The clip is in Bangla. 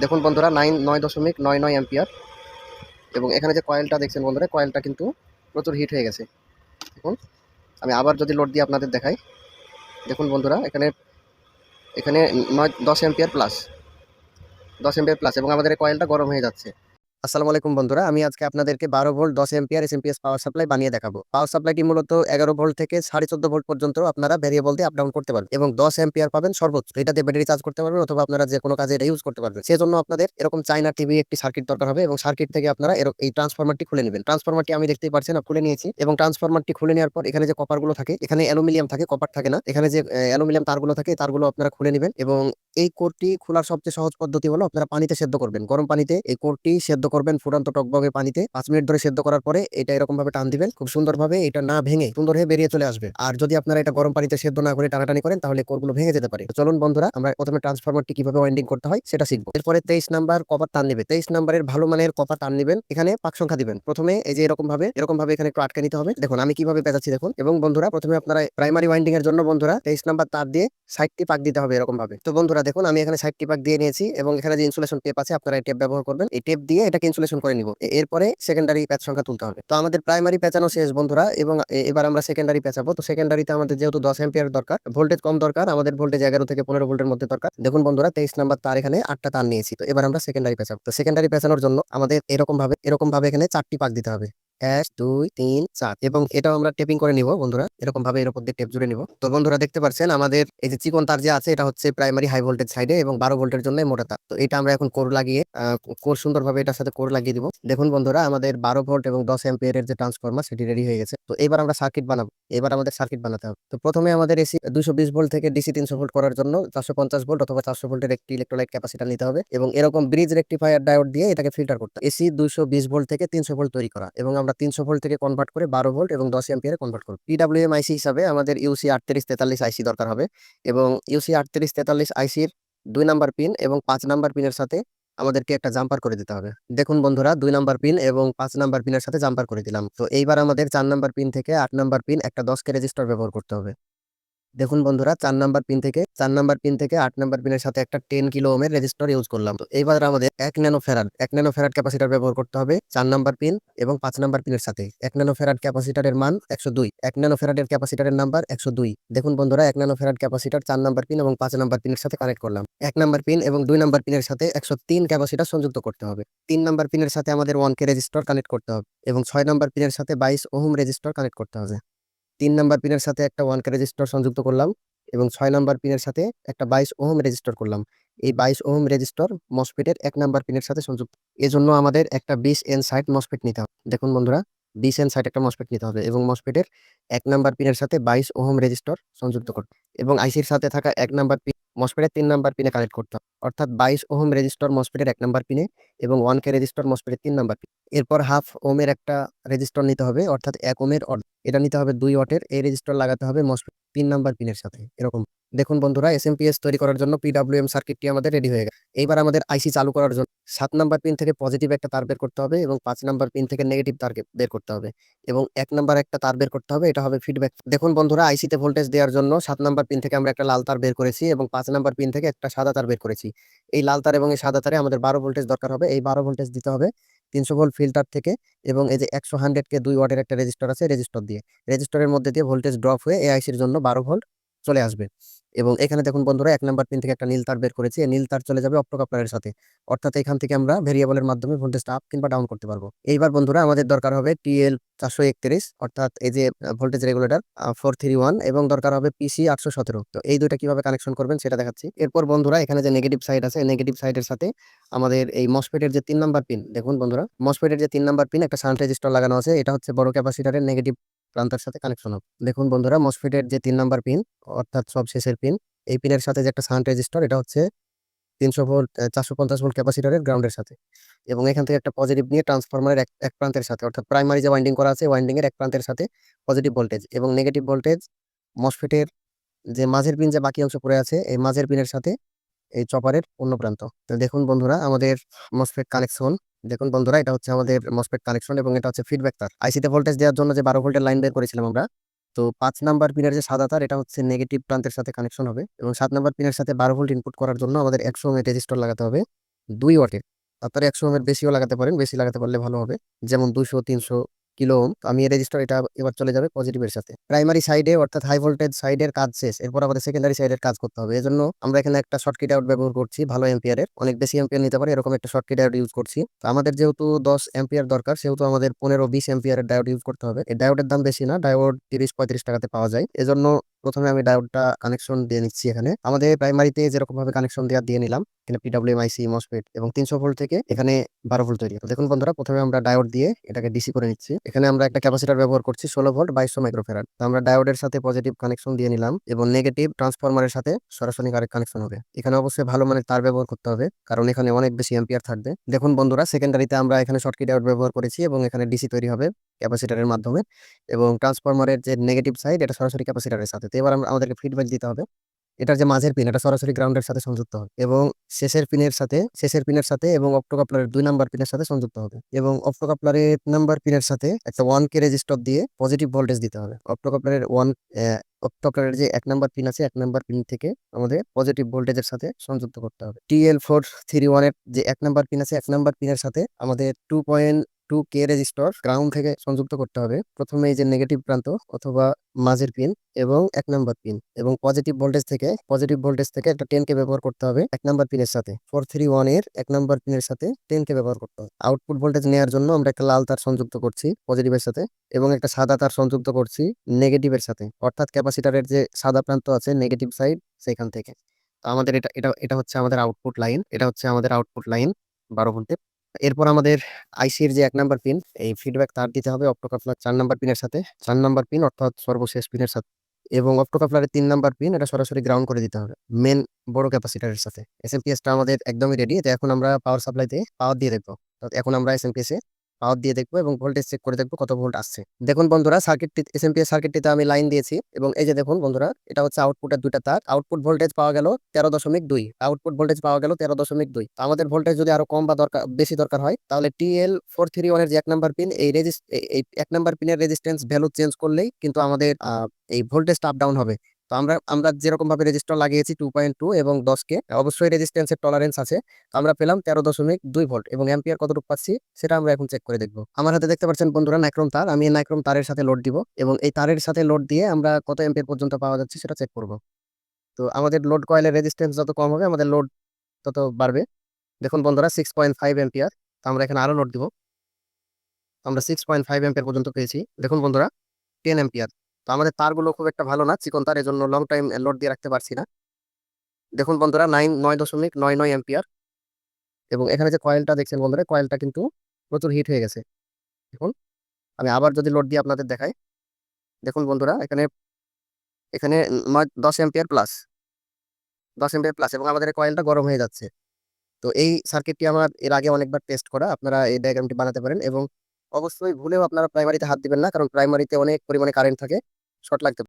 দেখুন বন্ধুরা নাইন নয় দশমিক নয় নয় অ্যাম্পিয়ার এবং এখানে যে কয়েলটা দেখছেন বন্ধুরা কয়েলটা কিন্তু প্রচুর হিট হয়ে গেছে। দেখুন, আমি আবার যদি লোড দিয়ে আপনাদের দেখাই। দেখুন বন্ধুরা, এখানে এখানে নয়, দশ অ্যাম্পিয়ার প্লাস দশ এম্পিয়ার প্লাস এবং আমাদের কয়েলটা গরম হয়ে যাচ্ছে। আসসালামু আলাইকুম বন্ধুরা, আমি আজকে আপনাদেরকে বারো ভোল্ট, দশ ampere S MPS power supply বানিয়ে দেখাবো। পাওয়ার সাপ্লাইটি মূলত এগারো ভোল্ট থেকে সাড়ে চোদ্দ ভোল্ট পর্যন্ত আপনারা ভ্যারিয়েবল দিয়ে আপ ডাউন করতে পারবেন এবং দশ এম্পিয়ার পাবেন সর্বোচ্চ। এটাতে ব্যাটারি চার্জ করতে পারবেন অথবা আপনারা যে কোনো কাজে এটা ইউজ করতে পারবেন। সেজন্য আপনাদের এরকম চাইনা টিভি একটি সার্কিট দরকার হবে এবং সার্কিট থেকে আপনারা এই ট্রান্সফরমারটি খুলে নেবেন। ট্রান্সফরমারটি আমি দেখতেই পাচ্ছেন খুলে নিয়েছি এবং ট্রান্সফরমারটি খুলে নেওয়ার পর এখানে যে কপারগুলো থাকে, এখানে অ্যালুমিনিয়াম থাকে কপার থাকে না। এখানে যে অ্যালুমিনিয়াম তারগুলো থাকে, তারগুলো আপনারা খুলে নেবেন এবং এই কোরটি খোলার সবচেয়ে সহজ পদ্ধতি হলো আপনারা পানিতে সেদ্ধ করবেন। গরম পানিতে এই কোরটি সেদ্ধ করবেন ফুটান্ত টকবগে পানিতে। পাঁচ মিনিট ধরে সেদ্ধ করার পরে এটা এরকম ভাবে টান দিবেন। খুব সুন্দরভাবে এটা না ভেঙে সুন্দর হয়ে বেরিয়ে চলে আসবে। আর যদি আপনারা এটা গরম পানিতে সেদ্ধ না করে টানাটানি করেন, তাহলে কোরগুলো ভেঙে যেতে পারে। চলুন বন্ধুরা, আমরা প্রথমে ট্রান্সফরমারটি কীভাবে ওয়াইন্ডিং করতে হয় সেটা শিখব। এরপরে তেইশ নাম্বার কপার টান নেবে তেইশ নাম্বারের ভালো মানের কপার টান নেবেন। এখানে পাক সংখ্যা দিবেন। প্রথমে এই যে এরকম ভাবে এরকম ভাবে এখানে একটু আটকে নিতে হবে। দেখুন, আমি কীভাবে পেঁচাচ্ছি দেখুন। এবং বন্ধুরা, প্রথমে আপনারা প্রাইমারি ওয়াইন্ডিং এর জন্য বন্ধুরা, তেইশ নাম্বার তার দিয়ে সাইডটি পাক দিতে হবে এরকম ভাবে তো বন্ধুরা, দেখুন, আমি এখানে সাইডটি পাক দিয়ে নিয়েছি এবং এখানে যে ইনসুলেশন টেপ আছে, আপনারা এই টেপ ব্যবহার করবেন। এই টেপ দিয়ে এটাকে ইনসুলেশন করে নিব। এরপরে সেকেন্ডারি প্যাচ সংখ্যা তুলতে হবে। তো আমাদের প্রাইমারি প্যাচানো শেষ, বন্ধুরা। এবং এবার আমরা সেকেন্ডারি প্যাচাবো তো সেকেন্ডারিতে আমাদের যেহেতু দশ এম্পিয়ার দরকার ভোল্টেজ কম দরকার, আমাদের ভোল্টেজ এগারো থেকে পনেরো ভোল্টের মধ্যে দরকার। দেখুন বন্ধুরা, তেইশ নাম্বার তার এখানে আটটা তার নিয়েছি। তো এবার আমরা সেকেন্ডারি প্যাচাবো তো সেকেন্ডারি প্যাচানোর জন্য আমাদের এরকম ভাবে এরকম ভাবে এখানে চারটি পাক দিতে হবে। এক, দুই, তিন, চার এবং এটাও আমরা টেপিং করে নিব, বন্ধুরা। এরকম ভাবে এর উপর দিয়ে টেপ জুড়ে নিব। তো বন্ধুরা, দেখতে পাচ্ছেন আমাদের এই যে চিকন তার যে আছে, এটা হচ্ছে প্রাইমারি হাই ভোল্টেজ সাইডে এবং বারো ভোল্টের জন্য মোটা তার। তো এটা আমরা এখন কোর লাগিয়ে কোর সুন্দরভাবে এটার সাথে কোর লাগিয়ে দিব। দেখুন বন্ধুরা, আমাদের বারো ভোল্ট এবং দশ এম্পিয়ারের যে ট্রান্সফর্মার সেটি রেডি হয়ে গেছে। তো এবার আমরা সার্কিট বানাবো। এবার আমাদের সার্কিট বানাতে হবে। তো প্রথমে আমাদের এসি দুশো বিশ ভোল্ট থেকে ডিসি তিনশো ভোল্ট করার জন্য চারশো পঞ্চাশ ভোল্ট অথবা চারশো ভোল্টের একটি ইলেকট্রোলাইট ক্যাপাসিটার নিতে হবে এবং এরকম ব্রিজ রেক্টিফায়ার ডায়োড দিয়ে এটাকে ফিল্টার করতে এসি দুশো বিশ ভোল্ট থেকে তিনশো ভোল্ট তৈরি করা এবং আমরা তিনশো ভোল্ট থেকে কনভার্ট করে বারো ভোল্ট এবং দশ এম্পিয়ারে কনভার্ট করব। পিডাব্লিউএম আইসি হিসাবে আমাদের ইউসি আটত্রিশ তেতাল্লিশ আইসি দরকার হবে এবং ইউসি আটত্রিশ তেতাল্লিশ আইসির দুই নাম্বার পিন এবং পাঁচ নাম্বার পিনের সাথে আমাদেরকে একটা জাম্পার করে দিতে হবে। দেখুন বন্ধুরা, দুই নাম্বার পিন এবং পাঁচ নাম্বার পিনের সাথে জাম্পার করে দিলাম। তো এইবার আমাদের চার নাম্বার পিন থেকে আট নাম্বার পিন একটা দশকে রেজিস্টার ব্যবহার করতে হবে। দেখুন বন্ধুরা চার নাম্বার পিন থেকে চার নাম্বার পিন থেকে আট নাম্বার পিনের সাথে একটা টেন কিলো ওমের রেজিস্টার ইউজ করলাম তো এইবার আমাদের এক ন্যানো ফেরাড এক ন্যানো ফেরাড ক্যাপাসিটার ব্যবহার করতে হবে চার নাম্বার পিন এবং পাঁচ নাম্বার পিনের সাথে এক ন্যানো ফেরাড ক্যাপাসিটারের মান একশো দুই এক ন্যানো ফেরাডের ক্যাপাসিটারের নাম্বার একশো দুই দেখুন বন্ধুরা এক ন্যানো ফেরাড ক্যাপাসিটার চার নাম্বার পিন এবং পাঁচ নাম্বার পিনের সাথে কানেক্ট করলাম এক নাম্বার পিন এবং দুই নাম্বার পিনের সাথে একশো তিন ক্যাপাসিটার সংযুক্ত করতে হবে তিন নাম্বার পিনের সাথে আমাদের ওয়ান কে রেজিস্টার কানেক্ট করতে হবে এবং ছয় নাম্বার পিনের সাথে বাইশ ওহম রেজিস্টার কানেক্ট করতে হবে তিন নাম্বার পিনের সাথে একটা ওয়ান কে রেজিস্টার সংযুক্ত করলাম এবং ছয় নাম্বার পিনের সাথে একটা বাইশ ওহম রেজিস্টার করলাম। এই বাইশ ওহম রেজিস্টার মসফিটের এক নাম্বার পিনের সাথে সংযুক্ত। এজন্য আমাদের একটা বিশ এন সাইড মসফিট নিতে হবে। দেখুন বন্ধুরা, বিশ এন সাইড একটা মসফেট নিতে হবে এবং মসফিটের এক নাম্বার পিনের সাথে বাইশ ওহম রেজিস্টার সংযুক্ত করতে এবং আইসির সাথে থাকা এক নাম্বার পিন মসফেটের তিন নাম্বার পিনে কালেক্ট করতে হবে অর্থাৎ বাইশ ওহম রেজিস্টর মসপেটের এক নাম্বার পিনে এবং ওয়ান কে রেজিস্টর মসপেটের তিন নাম্বার পিনে এরপর হাফ ওমের একটা রেজিস্টর নিতে হবে, অর্থাৎ এক ওমের এটা নিতে হবে দুই ওয়াটের এই রেজিস্টর লাগাতে হবে মসপেট তিন নাম্বার পিনের সাথে, এরকম। দেখুন বন্ধুরা এসএমপিএস তৈরি করার জন্য পিডাব্লিউএম সার্কিটটি আমাদের রেডি হয়ে গেছে। এইবার আমাদের আইসি চালু করার জন্য সাত নাম্বার পিন থেকে পজিটিভ একটা তার বের করতে হবে এবং পাঁচ নাম্বার পিন থেকে নেগেটিভ তার বের করতে হবে এবং এক নাম্বার একটা তার বের করতে হবে, এটা হবে ফিডব্যাক দেখুন বন্ধুরা আইসিতে ভোল্টেজ দেওয়ার জন্য সাত নাম্বার পিন থেকে আমরা একটা লাল তার বের করেছি এবং পাঁচ নাম্বার পিন থেকে একটা সাদা তার বের করেছি। এই লাল তার এবং এই সাদা তারে আমাদের বারো ভোল্টেজ দরকার হবে, এই বারো ভোল্টেজ দিতে হবে তিনশো ভোল্ট ফিল্টার থেকে এবং এই যে একশো হান্ড্রেড কে দুই ওয়াটের একটা রেজিস্টার আছে রেজিস্টার দিয়ে। রেজিস্টারের মধ্যে দিয়ে ভোল্টেজ ড্রপ হয়ে এআইসির জন্য বারো ভোল্ট চলে আসবে। এবং এখানে দেখুন বন্ধুরা, এক নাম্বার পিন থেকে একটা নীল তার বের করেছি। নীল তার চলে যাবে অপ্টোকাপ্লারের সাথে। অর্থাৎ এখান থেকে আমরা ভেরিয়েবলের মাধ্যমে ভোল্টেজটা আপ কিংবা ডাউন করতে পারব। এইবার বন্ধুরা, আমাদের দরকার হবে টিএল চারশো একত্রিশ, অর্থাৎ এই যে voltage regulator four three one এবং দরকার হবে পিসি আটশো সতেরো। তো এই দুইটা কীভাবে কানেকশন করবেন সেটা দেখাচ্ছি। এরপর বন্ধুরা, এখানে যে নেগেটিভ সাইড আছে নেগেটিভ সাইডের সাথে আমাদের এই মসফেটের যে তিন নাম্বার পিন দেখুন বন্ধুরা মসফেটের যে তিন নাম্বার পিন একটা শান্ট রেজিস্টার লাগানো আছে। এটা হচ্ছে বড় ক্যাপাসিটারের নেগেটিভ প্রান্তের সাথে কানেকশন হবে। দেখুন বন্ধুরা মসফেটের যে তিন নাম্বার পিন অর্থাৎ সব শেষের পিন এই পিনের সাথে যে একটা সান রেজিস্টার এটা হচ্ছে তিনশো ভোল্ট চারশো পঞ্চাশ ভোল্ট ক্যাপাসিটারের গ্রাউন্ডের সাথে। এবং এখান থেকে একটা পজিটিভ নিয়ে ট্রান্সফরমারের এক এক প্রান্তের সাথে, অর্থাৎ প্রাইমারি যে ওয়াইন্ডিং করা আছে ওয়াইন্ডিং এর এক প্রান্তের সাথে পজিটিভ ভোল্টেজ এবং নেগেটিভ ভোল্টেজ মসফেটের যে মাঝের পিন যে বাকি অংশ পড়ে আছে, এই মাঝের পিনের সাথে এই চপারের অন্য প্রান্ত। তো দেখুন বন্ধুরা, আমাদের মসফেট কানেকশন দেখুন বন্ধুরা, এটা হচ্ছে আমাদের মসপেট কানেকশন এবং এটা হচ্ছে ফিডব্যাক তার। আইসিতে ভোল্টেজ দেওয়ার জন্য যে বারো ভোল্টের লাইন বের করেছিলাম আমরা, তো পাঁচ নাম্বার পিনের যে সাদা তার, এটা হচ্ছে নেগেটিভ প্রান্তের সাথে কানেকশন হবে এবং সাত নাম্বার পিনের সাথে বারো ভোল্ট ইনপুট করার জন্য আমাদের একশো ওমের রেজিস্টার লাগাতে হবে দুই ওয়াটের আপনারা একশো ওমের বেশিও লাগাতে পারেন, বেশি লাগাতে পারলে ভালো হবে। যেমন দুশো তিনশো কিলো ওম তো আমি রেজিস্টার এটা এবার চলে যাবে পজিটিভের সাথে। প্রাইমারি সাইডে অর্থাৎ হাই ভোল্টেজ সাইডের কাজ শেষ, এরপর আমাদের সেকেন্ডারি সাইডের কাজ করতে হবে। এজন্য আমরা এখানে একটা শর্টকিট আউট ব্যবহার করছি, ভালো এম্পিয়ারের অনেক বেশি এম্পিয়ার নিতে পারে, এরকম একটা শর্টকিট আউট ইউজ করছি। তো আমাদের যেহেতু দশ এম্পিয়ার দরকার, সেহেতু আমাদের পনেরো বিশ এম্পিয়ারের ডায়োড ইউজ করতে হবে। এই ডায়োডের দাম বেশি না ডায়োড তিরিশ পঁয়ত্রিশ টাকাতে পাওয়া যায়। এজন্য প্রথমে আমি ডায়োডটা কানেকশন দিয়ে নিচ্ছি এখানে। আমাদের প্রাইমারিতে যেরকম ভাবে কানেকশন দেওয়া দিয়ে নিলাম, এখানে পিডাব্লিউএম আইসি মসফেট এবং তিনশো ভোল্ট থেকে এখানে বারো ভোল্ট তৈরি। দেখুন বন্ধুরা, প্রথমে আমরা ডায়োড দিয়ে এটাকে ডিসি করে নিচ্ছি। এখানে আমরা একটা ক্যাপাসিটার ব্যবহার করছি ষোলো ভোল্ট বাইশশো মাইক্রোফেরাড তো আমরা ডায়োডের সাথে পজিটিভ কানেকশন দিয়ে নিলাম এবং নেগেটিভ ট্রান্সফরমারের সাথে সরাসরি কানেকশন হবে। এখানে অবশ্যই ভালো মানের তার ব্যবহার করতে হবে, কারণ এখানে অনেক বেশি এম্পিয়ার থাকবে। দেখুন বন্ধুরা সেকেন্ডারিতে আমরা এখানে শর্টকি ডায়োড ব্যবহার করেছি এবং এখানে ডিসি তৈরি হবে ক্যাপাসিটারের মাধ্যমে এবং ট্রান্সফরমারের যে নেগেটিভ সাইড এটা সরাসরি ক্যাপাসিটারের সাথে তো এবার আমাদেরকে ফিডব্যাক দিতে হবে। এটার যে মাঝের পিন এটা সরাসরি গ্রাউন্ডের সাথে সংযুক্ত হবে এবং শেষের পিনের সাথে, শেষের পিনের সাথে এবং অপ্টোকাপলারের দুই নাম্বার পিনের সাথে সংযুক্ত হবে এবং অপ্টোকাপলারের নাম্বার পিনের সাথে একটা ওয়ান কে রেজিস্টার দিয়ে পজিটিভ ভোল্টেজ দিতে হবে। অপ্টোকাপলারের ওয়ান অপ্টোকাপলারের যে এক নাম্বার পিন আছে, এক নাম্বার পিন থেকে আমাদের পজিটিভ ভোল্টেজের সাথে সংযুক্ত করতে হবে। টিএল ফোর থ্রি ওয়ানের যে এক নাম্বার পিন আছে, এক নাম্বার পিনের সাথে আমাদের two point two K resistor ground থেকে সংযুক্ত করতে হবে। প্রথমে এই যে নেগেটিভ প্রান্ত অথবা মাঝের পিন এবং এক নাম্বার পিন এবং পজিটিভ ভোল্টেজ থেকে, পজিটিভ ভোল্টেজ থেকে একটা টেন কে ব্যবহার করতে হবে এক নাম্বার পিনের সাথে। ফোর থ্রি ওয়ানের এক নাম্বার পিনের সাথে টেন কে ব্যবহার করতে হবে। আউটপুট ভোল্টেজ নেওয়ার জন্য আমরা একটা লাল তার সংযুক্ত করছি পজিটিভের সাথে এবং একটা সাদা তার সংযুক্ত করছি নেগেটিভের সাথে। অর্থাৎ ক্যাপাসিটারের যে সাদা প্রান্ত আছে নেগেটিভ সাইড সেখান থেকে। আমাদের এটা এটা এটা হচ্ছে আমাদের আউটপুট লাইন, এটা হচ্ছে আমাদের আউটপুট লাইন বারো ভোল্টের এরপর আমাদের আইসির যে এক নাম্বার পিন এই ফিডব্যাক তার দিতে হবে অপ্টোকাপলার চার নাম্বার পিনের সাথে। চার নাম্বার পিন অর্থাৎ সর্বশেষ পিনের সাথে। এবং অপ্টোকাপলারের তিন নাম্বার পিন এটা সরাসরি গ্রাউন্ড করে দিতে হবে মেন বড় ক্যাপাসিটারের সাথে। এসএমপিএসটা আমাদের একদমই রেডি এটা এখন আমরা পাওয়ার সাপ্লাইতে পাওয়ার দিয়ে দেখব। এখন আমরা এসএমপিএস এ পাওয়ার দিয়ে দেখব এবং ভোল্টেজ চেক করে দেখব কত ভোল্ট আসছে। দেখুন বন্ধুরা সার্কিটটি এসএমপিএস সার্কিটটিতে আমি লাইন দিয়েছি এবং এই যে দেখুন বন্ধুরা, এটা হচ্ছে আউটপুটের দুইটা তার। আউটপুট ভোল্টেজ পাওয়া গেল তেরো দশমিক দুই। আউটপুট ভোল্টেজ পাওয়া গেল তেরো দশমিক দুই। আমাদের ভোল্টেজ যদি আরও কম বা দরকার, বেশি দরকার হয়, তাহলে টিএল ফোর থ্রি ওয়ানের যে এক নাম্বার পিন এই রেজিস্ট এই এক নাম্বার পিনের রেজিস্ট্যান্স ভ্যালু চেঞ্জ করলেই কিন্তু আমাদের এই ভোল্টেজটা আপ ডাউন হবে। তো আমরা আমরা যেরকম ভাবে রেজিস্টার লাগিয়েছি টু পয়েন্ট টু এবং দশ কে অবশ্যই রেজিস্ট্যান্সের টলারেন্স আছে। তো আমরা পেলাম তেরো দশমিক দুই ভোল্ট এবং অ্যাম্পিয়ার কতটুকু পাচ্ছি সেটা আমরা এখন চেক করে দেখব। আমার হাতে দেখতে পাচ্ছেন বন্ধুরা নাইক্রম তার, আমি নাইক্রোম তারের সাথে লোড দিব এবং এই তারের সাথে লোড দিয়ে আমরা কত অ্যাম্পিয়ার পর্যন্ত পাওয়া যাচ্ছে সেটা চেক করব। তো আমাদের লোড কয়েলের রেজিস্ট্যান্স যত কম হবে আমাদের লোড তত বাড়বে। দেখুন বন্ধুরা সিক্স পয়েন্ট ফাইভ এম্পিয়ার তো আমরা এখানে আরও লোড দিব। আমরা সিক্স পয়েন্ট ফাইভ এম্পিয়ার পর্যন্ত পেয়েছি। দেখুন বন্ধুরা টেন এম্পিয়ার তো আমাদের তারগুলো খুব একটা ভালো না, চিকন তার, এজন্য লং টাইম লোড দিয়ে রাখতে পারছি না। দেখুন বন্ধুরা নাইন নয় দশমিক নয় নয় এম্পিয়ার এবং এখানে যে কয়েলটা দেখছেন বন্ধুরা কয়েলটা কিন্তু প্রচুর হিট হয়ে গেছে। দেখুন, আমি আবার যদি লোড দিয়ে আপনাদের দেখাই। দেখুন বন্ধুরা, এখানে এখানে দশ এম্পিয়ার প্লাস দশ এম্পিয়ার প্লাস এবং আমাদের কয়েলটা গরম হয়ে যাচ্ছে। তো এই সার্কিটটি আমার এর আগে অনেকবার টেস্ট করা, আপনারা এই ডায়াগ্রামটি বানাতে পারেন এবং অবশ্যই ভুলেও আপনারা প্রাইমারিতে হাত দিবেন না, কারণ প্রাইমারিতে অনেক পরিমাণে কারেন্ট থাকে শর্ট লাগতে